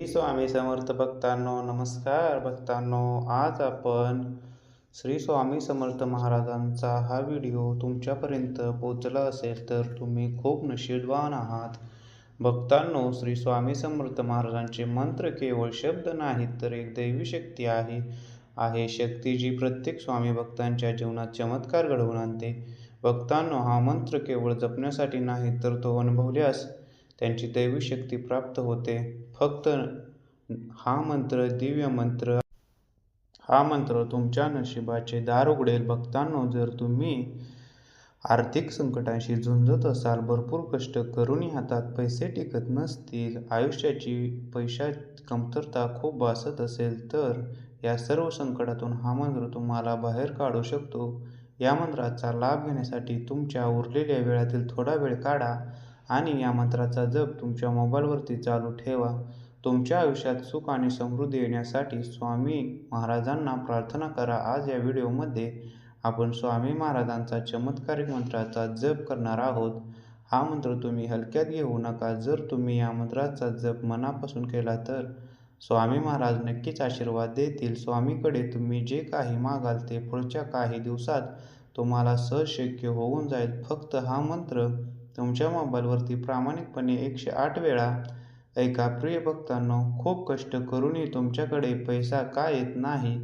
श्री स्वामी समर्थ भक्तांनो नमस्कार. भक्तांनो आज आपण श्री स्वामी समर्थ महाराजांचा हा व्हिडिओ तुमच्यापर्यंत पोचला असेल तर तुम्ही खूप नशीबवान आहात. भक्तांनो श्री स्वामी समर्थ महाराजांचे मंत्र केवळ शब्द नाहीत तर एक दैवी शक्ती आहे आहे शक्ती जी प्रत्येक स्वामी भक्तांच्या जीवनात चमत्कार घडवून आणते. भक्तांनो हा मंत्र केवळ जपण्यासाठी नाही तर तो अनुभवल्यास त्यांची दैवी शक्ती प्राप्त होते. फक्त हा मंत्र दिव्य मंत्र हा मंत्र तुमच्या नशिबाचे दार उघडेल. भक्तांनो जर तुम्ही आर्थिक संकटाशी झुंजत असाल भरपूर कष्ट करूनही हातात पैसे टिकत नसतील आयुष्याची पैशात कमतरता खूप भासत असेल तर या सर्व संकटातून हा मंत्र तुम्हाला बाहेर काढू शकतो. या मंत्राचा लाभ घेण्यासाठी तुमच्या उरलेल्या वेळातील थोडा वेळ काढा. आणि या मंत्राचा जप तुमच्या मोबाईलवरती चालू ठेवा. तुमच्या आयुष्यात सुख आणि समृद्धी येण्यासाठी स्वामी महाराजांना प्रार्थना करा. आज या व्हिडिओमध्ये आपण स्वामी महाराजांचा चमत्कारिक मंत्राचा जप करणार आहोत. हा मंत्र तुम्ही हलक्यात घेऊ नका. जर तुम्ही या मंत्राचा जप मनापासून केला तर स्वामी महाराज नक्कीच आशीर्वाद देतील. स्वामीकडे तुम्ही जे काही मागाल ते पुढच्या काही दिवसात तुम्हाला सहज शक्य होऊन जाईल. फक्त हा मंत्र तुमच्या मोबाईलवरती प्रामाणिकपणे एकशे आठ वेळा. ऐका प्रिय भक्तांनो खूप कष्ट करूनही तुमच्याकडे पैसा का येत नाही?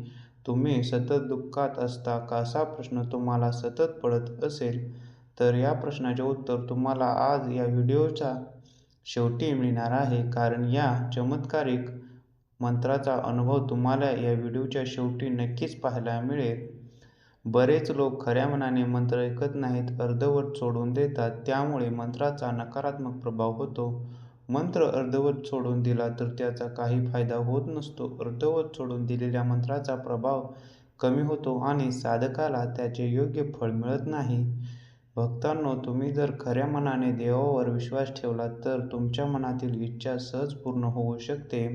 तुम्ही सतत दुःखात असता का? असा प्रश्न तुम्हाला सतत पडत असेल. तर या प्रश्नाचे उत्तर तुम्हाला आज या व्हिडिओच्या शेवटी मिळणार आहे. कारण या चमत्कारिक मंत्राचा अनुभव तुम्हाला या व्हिडिओच्या शेवटी नक्कीच पाहायला मिळेल. बरेच लोक खऱ्या मनाने मंत्र ऐकत नाहीत अर्धवट सोडून देतात त्यामुळे मंत्राचा नकारात्मक प्रभाव होतो. मंत्र अर्धवट सोडून दिला तर त्याचा काही फायदा होत नसतो. अर्धवट सोडून दिलेल्या मंत्राचा प्रभाव कमी होतो आणि साधकाला त्याचे योग्य फळ मिळत नाही. भक्तांनो तुम्ही जर खऱ्या मनाने देवावर विश्वास ठेवला तर तुमच्या मनातील इच्छा सहज पूर्ण होऊ शकते.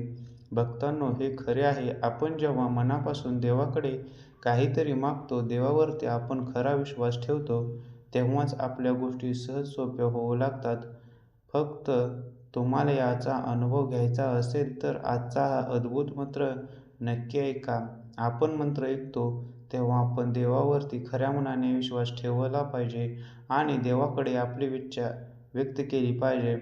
भक्तांनो हे खरे आहे. आपण जेव्हा मनापासून देवाकडे काहीतरी मागतो देवावरती आपण खरा विश्वास ठेवतो तेव्हाच आपल्या गोष्टी सहज सोप्या होऊ लागतात. फक्त तुम्हाला याचा अनुभव घ्यायचा असेल तर आजचा हा अद्भुत मंत्र नक्की ऐका. आपण मंत्र ऐकतो तेव्हा आपण देवावरती खऱ्या मनाने विश्वास ठेवला पाहिजे आणि देवाकडे आपली इच्छा व्यक्त केली पाहिजे.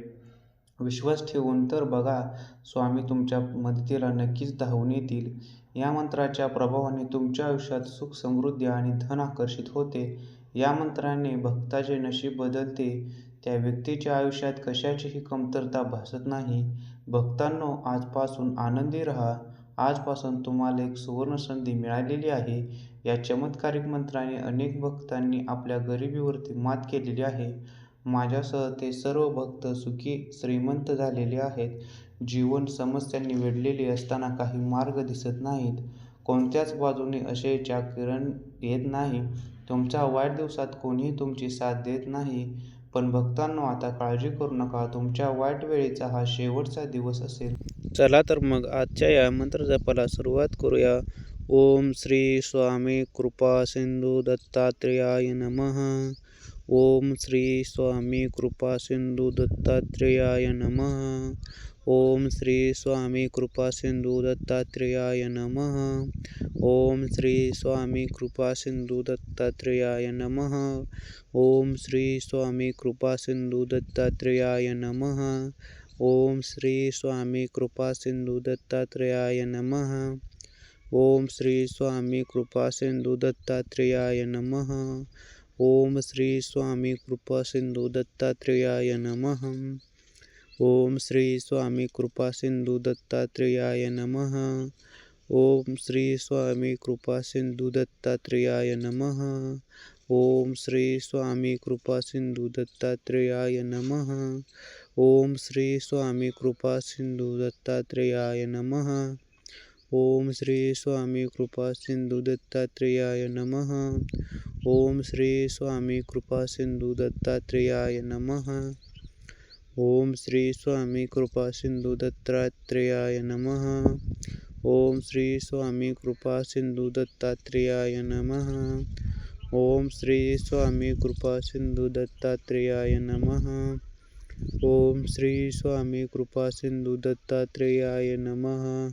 विश्वास ठेवून तर बघा स्वामी तुमच्या मदतीला नक्कीच धावून येतील. या मंत्राच्या प्रभावाने तुमच्या आयुष्यात सुख समृद्धी आणि धन आकर्षित होते. या मंत्राने भक्ताचे नशीब बदलते. त्या व्यक्तीच्या आयुष्यात कशाचीही कमतरता भासत नाही. भक्तांनो आजपासून आनंदी राहा. आजपासून तुम्हाला एक सुवर्ण संधी मिळालेली आहे. या चमत्कारिक मंत्राने अनेक भक्तांनी आपल्या गरिबीवरती मात केलेली आहे. माझ्यासह ते सर्व भक्त सुखी श्रीमंत झालेले आहेत. जीवन समस्यांनी वेढलेले असताना काही मार्ग दिसत नाहीत. कोणत्याच बाजूने अशेच्या किरण येत नाही. तुमच्या वाईट दिवसात कोणीही तुमची साथ देत नाही. पण भक्तांनो आता काळजी करू नका. तुमच्या वाईट वेळेचा हा शेवटचा दिवस असेल. चला तर मग आजच्या या मंत्र जपाला सुरुवात करूया. ओम श्री स्वामी कृपा सिंधू दत्तात्रेयाय नमः. ओम श्री स्वामी कृपा सिंधू दत्तात्रेयाय नमः। ओम श्री स्वामी कृपा सिंधू दत्तात्रेयाय नमः। ओम श्री स्वामी कृपा सिंधू दत्तात्रेयाय नमः। ओम श्री स्वामी कृपा सिंधू दत्तात्रेयाय नमः। ओम श्री स्वामी कृपा सिंधू दत्तात्रेयाय नमः। ओम श्री स्वामी कृपा सिंधू दत्तात्रेयाय नमः। ओम श्री स्वामी कृपा सिंधू दत्तात्रेयाय नमः। ओम श्री स्वामी कृपा सिंधू दत्तात्रेयाय नमः। ओम श्री स्वामी कृपा सिंधू दत्तात्रेयाय नमः। ओम श्री स्वामी कृपा सिंधू दत्तात्रेयाय नमः। ओम श्री स्वामी कृपा सिंधू दत्तात्रेयाय नमः। ओम श्री स्वामी कृपा सिंधू दत्तात्रेयाय नमः। ओम श्री स्वामी कृपा सिंधू दत्तात्रेयाय नमः। ओम श्री स्वामी कृपा सिंधू दत्तात्रेयाय नमः। ओम श्री स्वामी कृपा सिंधू दत्तात्रेयाय नमः। ओम श्री स्वामी कृपा सिंधू दत्तात्रेयाय नमः। ओम श्री स्वामी कृपा सिंधू दत्तात्रेयाय नमः।